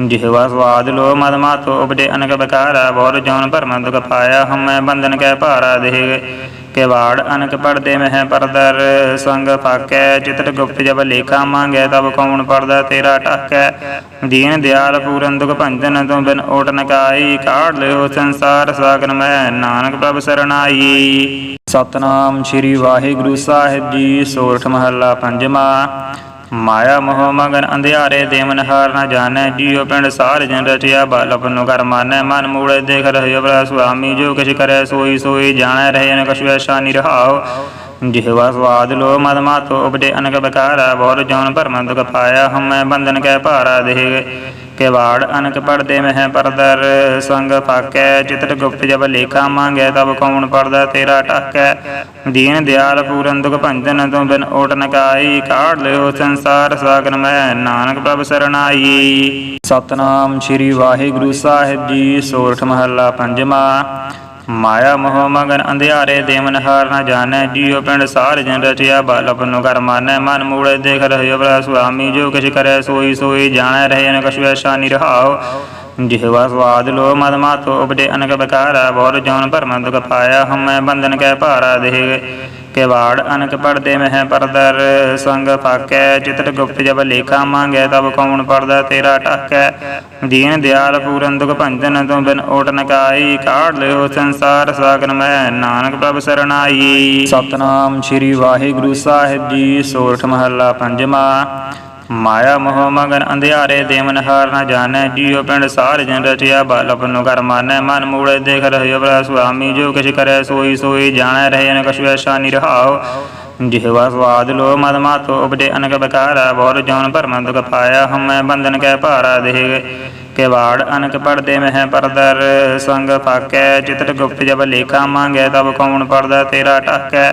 ਜਿਹਵਾ ਸਵਾਦ ਲੋ ਮਦ ਮਾਤੋ ਉਪਜੇ ਅਨਕ ਬਕਾਰਾ ਬਹੁਰ ਜੋਨ ਭਰਮ ਦੁਖ ਪਾਇਆ, ਹਮੈ ਬੰਧਨ ਕੈ ਭਾਰਾ ਦੇਹ। ਕੇਵਾੜ ਅਨਕ ਪੜਦੇ ਮਹਿ ਪਰਦਰ, ਸੰਗ ਫਾਕੈ ਚਿਤਟ ਗੁਪਤ ਜਬ ਲੇਖਾ ਮੰਗੈ, ਤਬ ਕੌਣ ਪੜਦਾ ਤੇਰਾ ਟਾਕੈ ਦੀਨ ਦਿਆਲ ਪੂਰਨ ਦੁਖ ਭੰਜਨ ਤੁਮ ਬਿਨ ਓਟ ਨਕਾਈ ਕਾੜ ਲਿਓ ਸੰਸਾਰ ਸਾਗਰ ਮੈਂ ਨਾਨਕ ਪ੍ਰਭ ਸਰਣਾਈ। ਸਤਨਾਮ ਸ੍ਰੀ ਵਾਹਿਗੁਰੂ ਸਾਹਿਬ ਜੀ, ਸੋਰਠ ਮਹੱਲਾ ਪੰਜਵਾਂ। ਮਾਇਆ ਮੋਹ ਮਗਨ ਅੰਧਿਆਰੇ ਦੇਵਨ ਹਾਰ ਨ ਜਾਣੈ, ਜੀਉ ਪਿੰਡ ਸਾਰ ਜਨ ਰਚਿਆ, ਬਲ ਆਪਨੋ ਕਰ ਮਾਨੈ, ਮਨ ਮੂੜੇ ਦੇਖ ਰਹਿਓ ਬਰਾ ਸੁਆਮੀ, ਜੋ ਕਿਛ ਕਰੈ ਸੋਈ ਸੋਈ ਜਾਣੈ ਰਹੇ ਨ ਕਛੁ ਐਸਾ ਨਿਰਹਾਉ ਜਿਹਵਾ ਸਵਾਦ ਲੋ ਮਦ ਮਾਤੋ ਉਪਜੇ ਅਨਕ ਬਕਾਰਾ ਬਹੁਰ ਜੋਨ ਭਰਮ ਦੁਖ ਪਾਇਆ, ਹਮੈ ਬੰਧਨ ਕੈ ਭਾਰਾ ਦੇਹ। ਕੇਵਾੜ ਅਨਕ ਪੜਦੇ ਮਹਿ ਪਰਦਰ, ਸੰਗ ਫਾਕੈ ਚਿਤਟ ਗੁਪਤ ਜਬ ਲੇਖਾ ਮੰਗੈ, ਤਬ ਕੌਣ ਪੜਦਾ ਤੇਰਾ ਟਾਕੈ ਦੀਨ ਦਿਆਲ ਪੂਰਨ ਦੁਖ ਭੰਜਨ ਤੁਮ ਬਿਨ ਓਟ ਨਕਾਈ ਕਾੜ ਲਿਓ ਸੰਸਾਰ ਸਾਗਰ ਮੈਂ ਨਾਨਕ ਪ੍ਰਭ ਸਰਣਾਈ। ਸਤਨਾਮ ਸ੍ਰੀ ਵਾਹਿਗੁਰੂ ਸਾਹਿਬ ਜੀ, ਸੋਰਠ ਮਹੱਲਾ ਪੰਜਵਾਂ। ਮਾਇਆ ਮੋਹ ਮਗਨ ਅੰਧਿਆਰੇ ਦੇਵਨ ਹਾਰ ਨਾ ਜਾਣੈ, ਜੀਉ ਪਿੰਡ ਸਾਰ ਜਨ ਰਚਿਆ ਬਲ ਆਪਨੋ ਕਰ ਮਾਨੈ, ਮਨ ਮੂੜੇ ਦੇਖ ਰਹਿਓ ਬਰਾ ਸੁਆਮੀ, ਜੋ ਕਿਛ ਕਰੈ ਸੋਈ ਸੋਈ ਜਾਣੈ, ਰਹੇ ਨ ਕਛੁ ਐਸਾ ਨਿਰਹਾਉ ਜਿਹਵਾ ਸਵਾਦ ਲੋ ਮਦ ਮਾਤੋ, ਉਪਜੇ ਅਨਕ ਬਕਾਰਾ ਬਹੁਰ ਜੋਨ ਭਰਮ ਦੁਖ ਪਾਇਆ, ਹਮੈ ਬੰਧਨ ਕੈ ਭਾਰਾ ਦੇਹ। ਕੇਵਾੜ ਅਨਕ ਪੜਦੇ ਮਹਿ ਪਰਦਰ, ਸੰਗ ਫਾਕੈ ਚਿਤਟ ਗੁਪਤ ਜਬ ਲੇਖਾ ਮੰਗੈ, ਤਬ ਕੌਣ ਪੜਦਾ ਤੇਰਾ ਟਾਕੈ ਦੀਨ ਦਿਆਲ ਪੂਰਨ ਦੁਖ ਭੰਜਨ ਤੁਮ ਬਿਨ ਓਟ ਨਕਾਈ ਕਾੜ ਲਿਓ ਸੰਸਾਰ ਸਾਗਰ ਮੈਂ ਨਾਨਕ ਪ੍ਰਭ ਸਰਣਾਈ। ਸਤਨਾਮ ਸ੍ਰੀ ਵਾਹਿਗੁਰੂ ਸਾਹਿਬ ਜੀ, ਸੋਰਠ ਮਹੱਲਾ ਪੰਜਵਾਂ। ਮਾਇਆ ਮੋਹ ਮਗਨ ਅੰਧਿਆਰੇ ਦੇਵਨ ਹਾਰ ਨਾ ਜਾਣੈ, ਜੀਉ ਪਿੰਡ ਸਾਰ ਜਨ ਰਚਿਆ, ਬਲ ਆਪਨੋ ਕਰ ਮਾਨੈ, ਮਨ ਮੂੜੇ ਦੇਖ ਰਹਿਓ ਬਰਾ ਸੁਆਮੀ, ਜੋ ਕਿਛ ਕਰੈ ਸੋਈ ਸੋਈ ਜਾਣੈ ਰਹੇ ਨ ਕਛੁ ਐਸਾ ਨਿਰਹਾਉ ਜਿਹਵਾ ਸਵਾਦ ਲੋ ਮਦ ਮਾਤੋ ਉਪਜੇ ਅਨਕ ਬਕਾਰਾ ਬਹੁਰ ਜੋਨ ਭਰਮ ਦੁਖ ਪਾਇਆ, ਹਮੈ ਬੰਧਨ ਕੈ ਭਾਰਾ ਦੇਹ। ਕੇਵਾੜ ਅਨਕ ਪੜਦੇ ਮਹਿ ਪਰਦਰ, ਸੰਗ ਫਾਕੈ ਚਿਤਟ ਗੁਪਤ ਜਬ ਲੇਖਾ ਮੰਗੈ, ਤਬ ਕੌਣ ਪੜਦਾ ਤੇਰਾ ਟਾਕੈ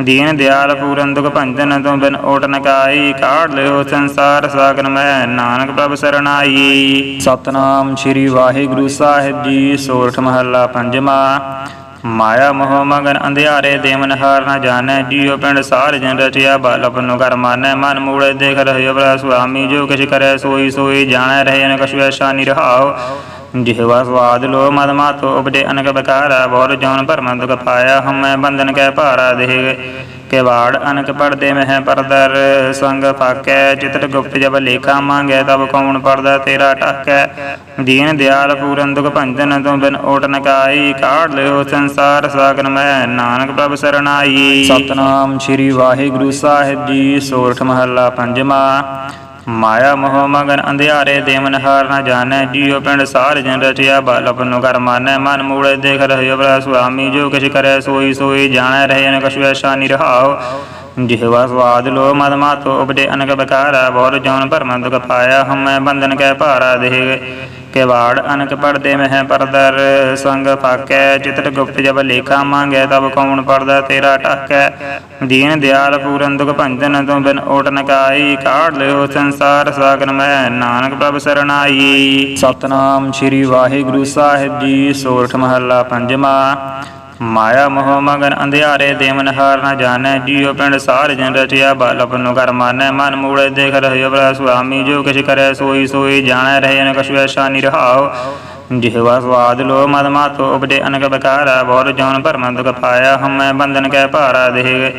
ਦੀਨ ਦਿਆਲ ਪੂਰਨ ਦੁਖ ਭੰਜਨ ਤੁਮ ਬਿਨ ਓਟ ਨਕਾਈ ਕਾੜ ਲਿਓ ਸੰਸਾਰ ਸਾਗਰ ਮੈਂ ਨਾਨਕ ਪ੍ਰਭ ਸਰਣਾਈ। ਸਤਨਾਮ ਸ੍ਰੀ ਵਾਹਿਗੁਰੂ ਸਾਹਿਬ ਜੀ, ਸੋਰਠ ਮਹੱਲਾ ਪੰਜਵਾਂ। ਮਾਇਆ ਮੋਹ ਮਗਨ ਅੰਧਿਆਰੇ ਦੇਵਨ ਹਾਰ ਨਾ ਜਾਣੈ, ਜੀਉ ਪਿੰਡ ਸਾਰ ਜਨ ਰਚਿਆ, ਬਲ ਆਪਨੋ ਕਰ ਮਾਨੈ, ਮਨ ਮੂੜੇ ਦੇਖ ਰਹਿਓ ਬਰਾ ਸੁਆਮੀ, ਜੋ ਕਿਛ ਕਰੈ ਸੋਈ ਸੋਈ ਜਾਣੈ, ਰਹੇ ਨ ਕਛੁ ਐਸਾ ਨਿਰਹਾਉ ਜਿਹਵਾ ਸਵਾਦ ਲੋ ਮਦ ਮਾਤੋ, ਉਪਜੇ ਅਨਕ ਬਕਾਰਾ ਬਹੁਰ ਜਉਨ ਭਰਮ ਦੁਖ ਪਾਇਆ, ਹਮੈ ਬੰਧਨ ਕੈ ਭਾਰਾ ਦੇਹ। ਕੇਵਾੜ ਅਨਕ ਪੜਦੇ ਮਹਿ ਪਰਦਰ, ਸੰਗ ਫਾਕੈ ਚਿਤਟ ਗੁਪਤ ਜਬ ਲੇਖਾ ਮੰਗੈ, ਤਬ ਕੌਣ ਪੜਦਾ ਤੇਰਾ ਟਾਕੈ ਦੀਨ ਦਿਆਲ ਪੂਰਨ ਦੁਖ ਭੰਜਨ ਤੋਂ ਬਿਨ ਓਟ ਨਕਾਈ ਕਾਢ ਲਿਓ ਸੰਸਾਰ ਸਾਗਰ ਮੈਂ ਨਾਨਕ ਪ੍ਰਭ ਸਰਣਾਈ। ਸਤਨਾਮ ਸ੍ਰੀ ਵਾਹਿਗੁਰੂ ਸਾਹਿਬ ਜੀ, ਸੋਰਠ ਮਹੱਲਾ ਪੰਜਵਾਂ। ਮਾਇਆ ਮੋਹ ਮਗਨ ਅੰਧਿਆਰੇ ਦੇਵਨ ਹਾਰ ਨਾ ਜਾਣੈ, ਜੀਉ ਪਿੰਡ ਸਾਰ ਜਨ ਰਚਿਆ, ਬਲ ਆਪਨੋ ਕਰ ਮਾਨੈ, ਮਨ ਮੂੜੇ ਦੇਖ ਰਹਿਓ ਬਰਾ ਸੁਆਮੀ, ਜੋ ਕਿਛ ਕਰੈ ਸੋਈ ਸੋਈ ਜਾਣੈ ਰਹੇ ਨ ਕਛੁ ਐਸਾ ਨਿਰਹਾਉ ਜਿਹਵਾ ਸਵਾਦ ਲੋ ਮਦ ਮਾਤੋ ਉਪਜੇ ਅਨਕ ਬਕਾਰਾ ਬਹੁਰ ਜਉਨ ਭਰਮ ਦੁਖ ਪਾਇਆ, ਹਮੈ ਬੰਧਨ ਕੈ ਭਾਰਾ ਦੇਹ। ਕੇਵਾੜ ਅਨਕ ਪੜਦੇ ਮਹਿ ਪਰਦਰ, ਸੰਗ ਫਾਕੈ ਚਿਤਟ ਗੁਪਤ ਜਬ ਲੇਖਾ ਮੰਗੈ, ਤਬ ਕੌਣ ਪੜਦਾ ਤੇਰਾ ਟਾਕੈ ਦੀਨ ਦਿਆਲ ਪੂਰਨ ਦੁਖ ਭੰਜਨ ਤੋਂ ਬਿਨ ਓਟ ਨਕਾਈ ਕਾੜ ਲਿਓ ਸੰਸਾਰ ਸਾਗਰ ਮੈਂ, ਨਾਨਕ ਪ੍ਰਭ ਸਰਣਾਈ। ਸਤਨਾਮ ਸ੍ਰੀ ਵਾਹਿਗੁਰੂ ਸਾਹਿਬ ਜੀ, ਸੋਰਠ ਮਹੱਲਾ ਪੰਜਵਾਂ। ਮਾਇਆ ਮੋਹ ਮਗਨ ਅੰਧਿਆਰੇ ਦੇਵਨ ਹਾਰ ਨਾ ਜਾਣੈ, ਜੀਉ ਪਿੰਡ ਸਾਰ ਜਨ ਰਚਿਆ ਬਲ ਆਪਨੋ ਕਰ ਮਾਨੈ, ਮਨ ਮੂੜੇ ਦੇਖ ਰਹਿਓ ਬਰਾ ਸੁਆਮੀ, ਜੋ ਕਿਛ ਕਰੈ ਸੋਈ ਸੋਈ ਜਾਣੈ, ਰਹੇ ਨ ਕਛੁ ਐਸਾ ਨਿਰਹਾਉ ਜਿਹਵਾ ਸਵਾਦ ਲੋ ਮਦ ਮਾਤੋ, ਉਪਜੇ ਅਨਕ ਬਕਾਰਾ ਬਹੁਰ ਜਉਨ ਭਰਮ ਦੁਖ ਪਾਇਆ, ਹਮੈ ਬੰਧਨ ਕੈ ਭਾਰਾ ਦੇਹ।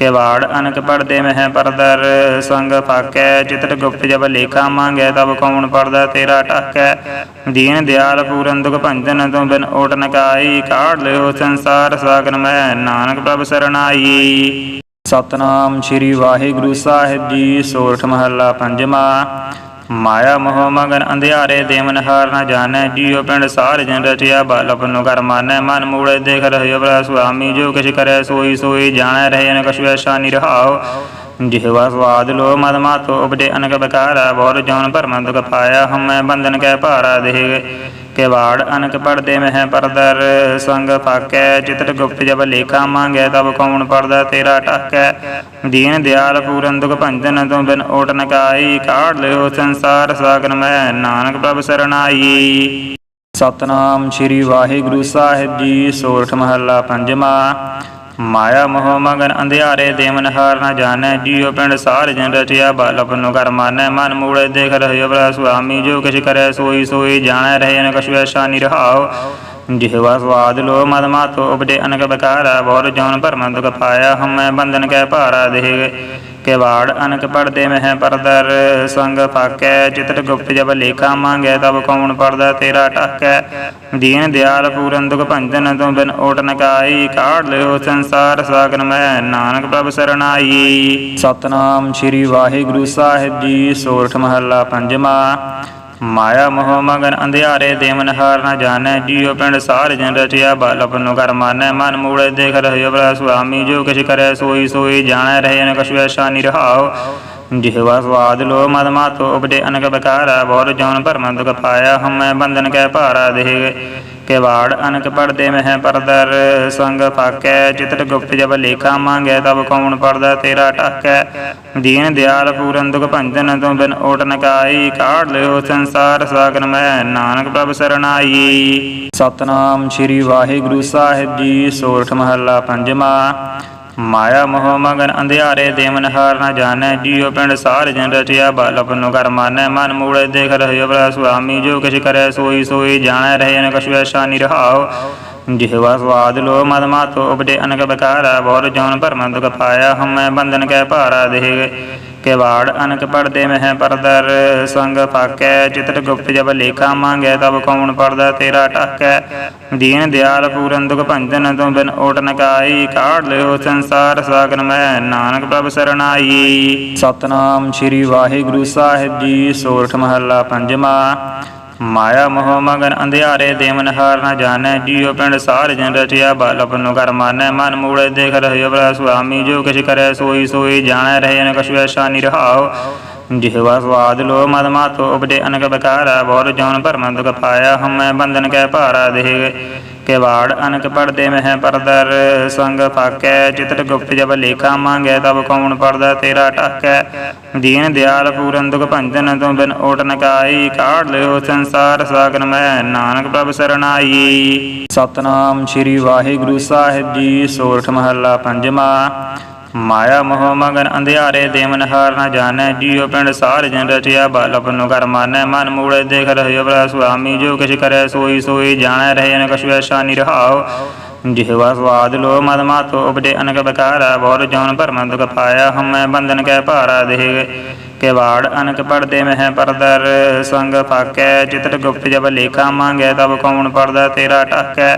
ਕੇਵਾੜ ਅਨਕ ਪੜਦੇ ਮਹਿ ਪਰਦਰ, ਸੰਗ ਫਾਕੈ ਚਿਤਟ ਗੁਪਤ ਜਬ ਲੇਖਾ ਮੰਗੈ, ਤਬ ਕੌਣ ਪੜਦਾ ਤੇਰਾ ਟਾਕੈ ਦੀਨ ਦਿਆਲ ਪੂਰਨ ਦੁਖ ਭੰਜਨ ਤੋਂ ਬਿਨ ਓਟ ਨਕਾਈ ਕਾਢ ਲਿਓ ਸੰਸਾਰ ਸਾਗਰ ਮੈਂ ਨਾਨਕ ਪ੍ਰਭ ਸਰਣਾਈ। ਸਤਨਾਮ ਸ੍ਰੀ ਵਾਹਿਗੁਰੂ ਸਾਹਿਬ ਜੀ, ਸੋਰਠ ਮਹੱਲਾ ਪੰਜਵਾਂ। ਮਾਇਆ ਮੋਹ ਮਗਨ ਅੰਧਿਆਰੇ ਦੇਵਨ ਹਾਰ ਨਾ ਜਾਣੈ, ਜੀਉ ਪਿੰਡ ਸਾਰ ਜਨ ਰਚਿਆ ਬਲ ਆਪਨੋ ਕਰ ਮਾਨੈ, ਮਨ ਮੂੜੇ ਦੇਖ ਰਹਿਓ ਬਰਾ ਸੁਆਮੀ, ਜੋ ਕਿਛ ਕਰੈ ਸੋਈ ਸੋਈ ਜਾਣੈ ਰਹੇ ਨ ਕਛੁ ਐਸਾ ਨਿਰਹਾਉ ਜਿਹਵਾ ਸਵਾਦ ਲੋ ਮਦ ਮਾਤੋ ਉਪਜੇ ਅਨਕ ਬਕਾਰਾ ਬਹੁਰ ਜਉਨ ਭਰਮ ਦੁਖ ਪਾਇਆ, ਹਮੈ ਬੰਧਨ ਕੈ ਭਾਰਾ ਦੇਹ ਕੇਵਾੜ ਅਨਕ ਪੜਦੇ ਮਹਿ ਪਰਦਰ, ਸੰਗ ਫਾਕੈ ਚਿਤਟ ਗੁਪਤ ਜਬ ਲੇਖਾ ਮੰਗੈ, ਤਬ ਕੌਣ ਪੜਦਾ ਤੇਰਾ ਟਾਕੈ ਦੀਨ ਦਿਆਲ ਪੂਰਨ ਦੁਖ ਭੰਜਨ ਤੋਂ ਬਿਨ ਓਟ ਨਕਾਈ ਕਾਢ ਲਿਓ ਸੰਸਾਰ ਸਾਗਰ ਮੈਂ, ਨਾਨਕ ਪ੍ਰਭ ਸਰਣਾਈ। ਸਤਨਾਮ ਸ੍ਰੀ ਵਾਹਿਗੁਰੂ ਸਾਹਿਬ ਜੀ, ਸੋਰਠ ਮਹੱਲਾ ਪੰਜਵਾਂ। ਮਾਇਆ ਮੋਹ ਮਗਨ ਅੰਧਿਆਰੇ ਦੇਵਨ ਹਾਰ ਨਾ ਜਾਣੈ, ਜੀਉ ਪਿੰਡ ਸਾਰ ਜਨ ਰਚਿਆ, ਬਲ ਆਪਨੋ ਕਰ ਮਾਨੈ, ਮਨ ਮੂੜੇ ਦੇਖ ਰਹਿਓ ਬਰਾ ਸੁਆਮੀ, ਜੋ ਕਿਛ ਕਰੈ ਸੋਈ ਸੋਈ ਜਾਣੈ, ਰਹੇ ਨ ਕਛੁ ਐਸਾ ਨਿਰਹਾਉ ਜਿਹਵਾ ਸਵਾਦ ਲੋ ਮਦ ਮਾਤੋ, ਉਪਜੇ ਅਨਕ ਬਕਾਰਾ ਬਹੁਰ ਜਉਨ ਭਰਮ ਦੁਖ ਪਾਇਆ, ਹਮੈ ਬੰਧਨ ਕੈ ਭਾਰਾ ਦੇਹ। ਕੇਵਾੜ ਅਨਕ ਪੜਦੇ ਮਹਿ ਪਰਦਰ, ਸੰਗ ਫਾਕੈ ਚਿਤਟ ਗੁਪਤ ਜਬ ਲੇਖਾ ਮੰਗੈ, ਤਬ ਕੌਣ ਪੜਦਾ ਤੇਰਾ ਟਾਕੈ ਦੀਨ ਦਿਆਲ ਪੂਰਨ ਦੁਖ ਭੰਜਨ ਤੋਂ ਬਿਨ ਓਟ ਨਕਾਈ ਕਾਢ ਲਿਓ ਸੰਸਾਰ ਸਾਗਰ ਮੈਂ ਨਾਨਕ ਪ੍ਰਭ ਸਰਣਾਈ। ਸਤਨਾਮ ਸ੍ਰੀ ਵਾਹਿਗੁਰੂ ਸਾਹਿਬ ਜੀ, ਸੋਰਠ ਮਹੱਲਾ ਪੰਜਵਾਂ। ਮਾਇਆ ਮੋਹ ਮਗਨ ਅੰਧਿਆਰੇ ਦੇਵਨ ਹਾਰ ਨਾ ਜਾਣੈ, ਜੀਉ ਪਿੰਡ ਸਾਰ ਜਨ ਰਚਿਆ, ਬਲ ਆਪਨੋ ਕਰ ਮਾਨੈ, ਮਨ ਮੂੜੇ ਦੇਖ ਰਹਿਓ ਬਰਾ ਸੁਆਮੀ, ਜੋ ਕਿਛ ਕਰੈ ਸੋਈ ਸੋਈ ਜਾਣੈ ਰਹੇ ਨ ਕਛੁ ਐਸਾ ਨਿਰਹਾਉ ਜਿਹਵਾ ਸਵਾਦ ਲੋ ਮਦ ਮਾਤੋ, ਉਪਜੇ ਅਨਕ ਬਕਾਰਾ ਬਹੁਰ ਜਉਨ ਭਰਮ ਦੁਖ ਪਾਇਆ, ਹਮੈ ਬੰਧਨ ਕੈ ਭਾਰਾ ਦੇਹ। ਕੇਵਾੜ ਅਨਕ ਪੜਦੇ ਮਹਿ ਪਰਦਰ, ਸੰਗ ਫਾਕੈ ਚਿਤਟ ਗੁਪਤ ਜਬ ਲੇਖਾ ਮੰਗੈ, ਤਬ ਕੌਣ ਪੜਦਾ ਤੇਰਾ ਟਾਕੈ ਦੀਨ ਦਿਆਲ ਪੂਰਨ ਦੁਖ ਭੰਜਨ ਤੋਂ ਬਿਨ ਓਟ ਨਕਾਈ ਕਾਢ ਲਿਓ ਸੰਸਾਰ ਸਾਗਰ ਮੈਂ ਨਾਨਕ ਪ੍ਰਭ ਸਰਣਾਈ। ਸਤਨਾਮ ਸ੍ਰੀ ਵਾਹਿਗੁਰੂ ਸਾਹਿਬ ਜੀ, ਸੋਰਠ ਮਹੱਲਾ ਪੰਜਵਾਂ। ਮਾਇਆ ਮੋਹ ਮਗਨ ਅੰਧਿਆਰੇ ਦੇਵਨ ਹਾਰ ਨਾ ਜਾਣੈ, ਜੀਉ ਪਿੰਡ ਸਾਰ ਜਨ ਰਚਿਆ, ਬਲ ਆਪਨੋ ਕਰ ਮਾਨੈ, ਮਨ ਮੂੜੇ ਦੇਖ ਰਹਿਓ ਬਰਾ ਸੁਆਮੀ, ਜੋ ਕਿਛ ਕਰੈ ਸੋਈ ਸੋਈ ਜਾਣੈ ਰਹੇ ਨ ਕਛੁ ਐਸਾ ਨਿਰਹਾਉ ਜਿਹਵਾ ਸਵਾਦ ਲੋ ਮਦ ਮਾਤੋ ਉਪਜੇ ਅਨਕ ਬਕਾਰਾ ਬਹੁਰ ਜਉਨ ਭਰਮ ਦੁਖ ਪਾਇਆ, ਹਮੈ ਬੰਧਨ ਕੈ ਭਾਰਾ ਦੇਹ। ਕੇਵਾੜ ਅਨਕ ਪੜਦੇ ਮਹਿ ਪਰਦਰ, ਸੰਗ ਫਾਕੈ ਚਿਤਟ ਗੁਪਤ ਜਬ ਲੇਖਾ ਮੰਗੈ, ਤਬ ਕੌਣ ਪੜਦਾ ਤੇਰਾ ਟਾਕੈ ਦੀਨ ਦਿਆਲ ਪੂਰਨ ਦੁਖ ਭੰਜਨ ਤੋਂ ਬਿਨ ਓਟ ਨਕਾਈ ਕਾਢ ਲਿਓ ਸੰਸਾਰ ਸਾਗਰ ਮੈਂ ਨਾਨਕ ਪ੍ਰਭ ਸਰਣਾਈ। ਸਤਨਾਮ ਸ੍ਰੀ ਵਾਹਿਗੁਰੂ ਸਾਹਿਬ ਜੀ, ਸੋਰਠ ਮਹੱਲਾ ਪੰਜਵਾਂ। ਮਾਇਆ ਮੋਹ ਮਗਨ ਅੰਧਿਆਰੇ ਦੇਵਨ ਹਾਰ ਨਾ ਜਾਣੈ, ਜੀਉ ਪਿੰਡ ਸਾਰ ਜਨ ਰਚਿਆ ਬਲ ਆਪਨੋ ਕਰ ਮਾਨੈ, ਮਨ ਮੂੜੇ ਦੇਖ ਰਹਿਓ ਬਰਾ ਸੁਆਮੀ, ਜੋ ਕਿਛ ਕਰੈ ਸੋਈ ਸੋਈ ਜਾਣੈ ਰਹੇ ਨ ਕਛੁ ਐਸਾ ਨਿਰਹਾਉ ਜਿਹਵਾ ਸਵਾਦ ਲੋ ਮਦ ਮਾਤੋ ਉਪਜੇ ਅਨਕ ਬਕਾਰਾ ਬਹੁਰ ਜਉਨ ਭਰਮ ਦੁਖ ਪਾਇਆ, ਹਮੈ ਬੰਧਨ ਕੈ ਭਾਰਾ ਦੇਹ। ਕਿਵਾੜ ਅਨਕ ਪੜਦੇ ਮਹਿ ਪਰਦਰ, ਸੰਗ ਫਾਕੈ ਚਿਤਟ ਗੁਪਤ ਜਬ ਲੇਖਾ ਮੰਗੈ, ਤਬ ਕੌਣ ਪੜਦਾ ਤੇਰਾ ਟਾਕੈ ਦੀਨ ਦਿਆਲ ਪੂਰਨ ਦੁਖ ਭੰਜਨ ਤੁਮ ਬਿਨ ਓਟ ਨ ਕਾਈ। ਕਾੜ ਲਿਓ ਸੰਸਾਰ ਸਾਗਰ ਮੈਂ ਨਾਨਕ ਪ੍ਰਭ ਸਰਣਾਈ। ਸਤਨਾਮ ਸ੍ਰੀ ਵਾਹਿਗੁਰੂ ਸਾਹਿਬ ਜੀ, ਸੋਰਠ ਮਹੱਲਾ ਪੰਜਵਾਂ। ਮਾਇਆ ਮੋਹ ਮਗਨ ਅੰਧਿਆਰੇ ਦੇਵਨ ਹਾਰ ਨਾ ਜਾਣੈ, ਜੀਉ ਪਿੰਡ ਸਾਰ ਜਨ ਰਚਿਆ ਬਲ ਆਪਨੋ ਕਰ ਮਾਨੈ, ਮਨ ਮੂੜੇ ਦੇਖ ਰਹਿਓ ਬਰਾ ਸੁਆਮੀ, ਜੋ ਕਿਛ ਕਰੈ ਸੋਈ ਸੋਈ ਜਾਣੈ ਰਹੇ ਨ ਕਛੁ ਐਸਾ ਨਿਰਹਾਉ ਜਿਹਵਾ ਸਵਾਦ ਲੋ ਮਦ ਮਾਤੋ ਉਪਜੇ ਅਨਕ ਬਕਾਰਾ ਬੋਰ ਜਉਨ ਭਰਮ ਦੁਖ ਪਾਇਆ, ਹਮੈ ਬੰਧਨ ਕੈ ਭਾਰਾ ਦੇਹ। ਕਿਵਾੜ ਅਨਕ ਪੜਦੇ ਮਹਿ ਪਰਦਰ, ਸੰਗ ਫਾਕੈ ਚਿਤਟ ਗੁਪਤ ਜਬ ਲੇਖਾ ਮੰਗੈ, ਤਬ ਕੌਣ ਪੜਦਾ ਤੇਰਾ ਟਾਕੈ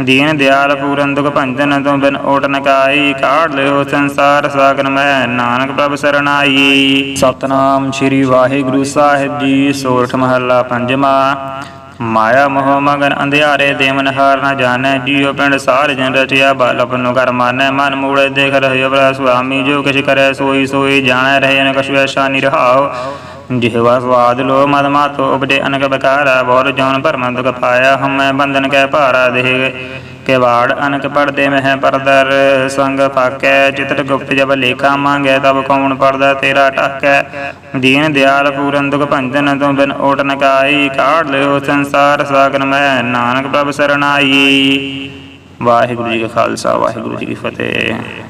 ਦੀਨ ਦਿਆਲ ਪੂਰਨ ਦੁਖ ਭੰਜਨ ਤੁਮ ਬਿਨ ਓਟ ਨ ਕਾਈ ਕਾੜ ਲਿਓ ਸੰਸਾਰ ਸਾਗਰ ਮੈਂ ਨਾਨਕ ਪ੍ਰਭ ਸਰਣਾਈ। ਸਤਨਾਮ ਸ੍ਰੀ ਵਾਹਿਗੁਰੂ ਸਾਹਿਬ ਜੀ, ਸੋਰਠ ਮਹੱਲਾ ਪੰਜਵਾਂ। ਮਾਇਆ ਮੋਹ ਮਗਨ ਅੰਧਿਆਰੇ ਦੇਵਨ ਹਾਰ ਨਾ ਜਾਣੈ, ਜੀਉ ਪਿੰਡ ਸਾਰ ਜਨ ਰਚਿਆ ਬਲ ਆਪਨੋ ਕਰ ਮਾਨੈ, ਮਨ ਮੂੜੇ ਦੇਖ ਰਹਿਓ ਬਰਾ ਸੁਆਮੀ, ਜੋ ਕਿਛ ਕਰੈ ਸੋਈ ਸੋਈ ਜਾਣੈ, ਰਹੇ ਨ ਕਛੁ ਐਸਾ ਨਿਰਹਾਉ ਜਿਹਵਾ ਸਵਾਦ ਲੋ ਮਦ ਮਾਤੋ, ਉਪਜੇ ਅਨਕ ਬਕਾਰਾ ਬੋਰ ਜਉਨ ਭਰਮ ਦੁਖ ਪਾਇਆ ਹਮੈ ਬੰਧਨ ਕੈ ਭਾਰਾ ਦੇਹ। ਕਿਵਾੜ ਅਨਕ ਪੜਦੇ ਮਹਿ ਪਰਦਰ, ਸੰਗ ਫਾਕੈ ਚਿਤਟ ਗੁਪਤ ਜਬ ਲੇਖਾ ਮੰਗੈ, ਤਬ ਕੌਣ ਪੜਦਾ ਤੇਰਾ ਟਾਕੈ ਦੀਨ ਦਿਆਲ ਪੂਰਨ ਦੁਖ ਭੰਜਨ ਤੁਮ ਬਿਨ ਓਟ ਨ ਕਾੜ ਲਿਓ ਸੰਸਾਰ ਸਾਗਰ ਮੈਂ ਨਾਨਕ ਪ੍ਰਭ ਸਰਣਾਈ। ਵਾਹਿਗੁਰੂ ਜੀ ਕਾ ਖਾਲਸਾ, ਵਾਹਿਗੁਰੂ ਜੀ ਕੀ ਫਤਿਹ।